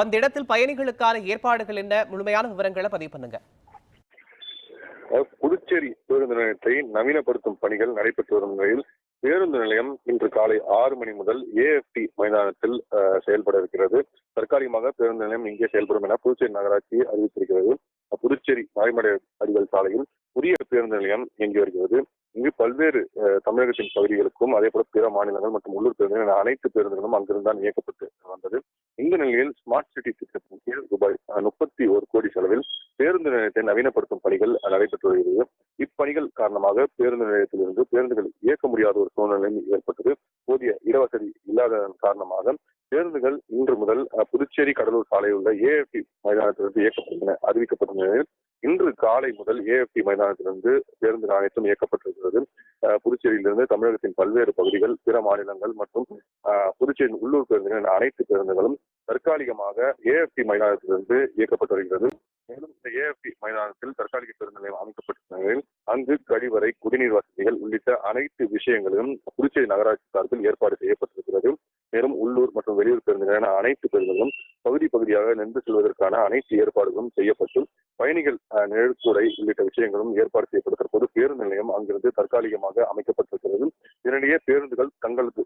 அந்த இடத்தில் பயணிகளுக்கான ஏற்பாடுகள் என்ன? முழுமையான விவரங்களை பதிவு பண்ணுங்க. அதாவது புதுச்சேரி பேருந்து நிலையத்தை நவீனப்படுத்தும் பணிகள் நடைபெற்று வரும் நிலையில் பேருந்து நிலையம் இன்று காலை ஆறு மணி முதல் ஏஎஃப்டி மைதானத்தில் செயல்பட இருக்கிறது. தற்காலிகமாக பேருந்து நிலையம் இங்கே செயல்படும் என புதுச்சேரி நகராட்சி அறிவித்திருக்கிறது. புதுச்சேரி மறைமடை அடிகள் சாலையில் புதிய பேருந்து நிலையம் இயங்கி வருகிறது. இங்கு பல்வேறு தமிழகத்தின் பகுதிகளுக்கும் அதே போல பிற மாநிலங்கள் மற்றும் உள்ளூர் பேருந்துகள் என அனைத்து பேருந்துகளும் அங்கிருந்து தான் இயக்கப்பட்டு வந்தது. இந்த நிலையில் ஸ்மார்ட் சிட்டி திட்டத்தின் கீழ் ரூபாய் முப்பத்தி ஒரு கோடி செலவில் பேருந்து நிலையத்தை நவீனப்படுத்தும் பணிகள் நடைபெற்று வருகிறது. இப்பணிகள் காரணமாக பேருந்து நிலையத்திலிருந்து பேருந்துகள் இயக்க முடியாத ஒரு சூழ்நிலை ஏற்பட்டது. போதிய இடவசதி இல்லாததன் காரணமாக பேருந்துகள் இன்று முதல் புதுச்சேரி கடலூர் சாலையில் உள்ள ஏஎஃப்டி மைதானத்திலிருந்து இயக்கப்பட்டன அறிவிக்கப்பட்ட நிலையில் இன்று காலை முதல் ஏஎஃப்டி மைதானத்திலிருந்து பேருந்து நாணயத்தும் இயக்கப்பட்டிருக்கிறது. புதுச்சேரியிலிருந்து தமிழகத்தின் பல்வேறு பகுதிகள் பிற மாநிலங்கள் மற்றும் புதுச்சேரியின் உள்ளூர் பேருந்துகள் அனைத்து பேருந்துகளும் தற்காலிகமாக ஏஎஃப்டி மைதானத்திலிருந்து இயக்கப்பட்டு வருகிறது. மேலும் இந்த ஏஎஃப்டி மைதானத்தில் தற்காலிக பேருந்து நிலையம் அமைக்கப்பட்டிருந்த நிலையில் அங்கு கழிவறை குடிநீர் வசதிகள் உள்ளிட்ட அனைத்து விஷயங்களிலும் புதுச்சேரி நகராட்சி சார்பில் ஏற்பாடு செய்யப்பட்டிருக்கிறது. மேலும் உள்ளூர் மற்றும் வெளியூர் பேருந்துகளான அனைத்து பேருந்துகளும் பகுதி பகுதியாக நின்று செல்வதற்கான அனைத்து ஏற்பாடுகளும் செய்யப்பட்டு பயணிகள் நிழற்கூடை உள்ளிட்ட விஷயங்களும் ஏற்பாடு செய்யப்பட்ட போது பேருந்து நிலையம் அங்கிருந்து தற்காலிகமாக அமைக்கப்பட்டிருக்கிறது. இதனிடையே பேருந்துகள் தங்களுக்கு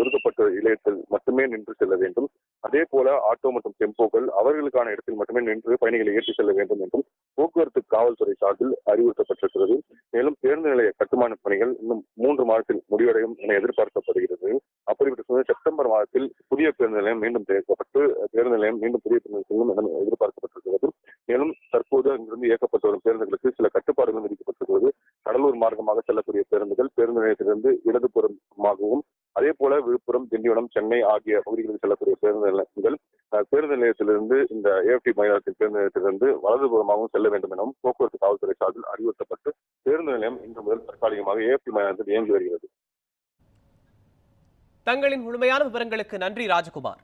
ஒதுக்க நிலையத்தில் மட்டுமே நின்று செல்ல வேண்டும். அதே போல ஆட்டோ மற்றும் டெம்போக்கள் அவர்களுக்கான இடத்தில் மட்டுமே நின்று பயணிகளை ஏற்றி செல்ல வேண்டும் என்றும் போக்குவரத்து காவல்துறை சார்பில் அறிவுறுத்தப்பட்டிருக்கிறது. மேலும் பேருந்து நிலைய கட்டுமான பணிகள் இன்னும் மூன்று மாதத்தில் முடிவடையும் என எதிர்பார்க்கப்படுகிறது. அப்படிப்பட்ட சூழ்நிலை செப்டம்பர் மாதத்தில் புதிய பேருந்து நிலையம் மீண்டும் திறக்கப்பட்டு பேருந்து நிலையம் மீண்டும் புதிய பேருந்து செல்லும் என எதிர்பார்க்கப்பட்டிருக்கிறது. மேலும் தற்போது அங்கிருந்து இயக்கப்பட்டு வரும் பேருந்துகளுக்கு சில கட்டுப்பாடுகள் விதிக்கப்பட்டிருக்கிறது. கடலூர் மார்க்கமாக செல்லக்கூடிய பேருந்துகள் பேருந்து நிலையத்திலிருந்து இடதுபுறமாகவும் அதே போல விழுப்புரம் திண்டிவனம் சென்னை ஆகிய பகுதிகளுக்கு செல்லக்கூடிய பேருந்து நிலையங்கள் பேருந்து நிலையத்திலிருந்து இந்த ஏஎஃப்டி மைதானத்தின் பேருந்து நிலையத்திலிருந்து வலதுபுறமாகவும் செல்ல வேண்டும் எனவும் போக்குவரத்து காவல்துறை சார்பில் அறிவுறுத்தப்பட்டு பேருந்து நிலையம் இன்று முதல் தற்காலிகமாக ஏஎஃப்டி மைதானத்தில் இயங்கி வருகிறது. தங்களின் முழுமையான விவரங்களுக்கு நன்றி ராஜகுமார்.